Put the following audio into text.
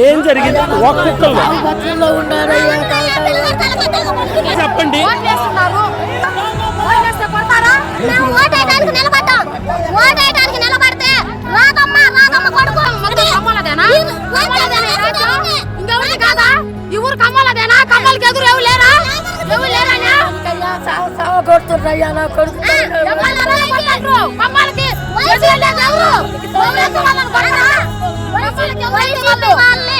ఏం జరిగింది ఒక్కొక్కరు చెప్పండి ఎవరు కమ్మలదేనా నా కొడుకు కమ్మలకి 妈喽！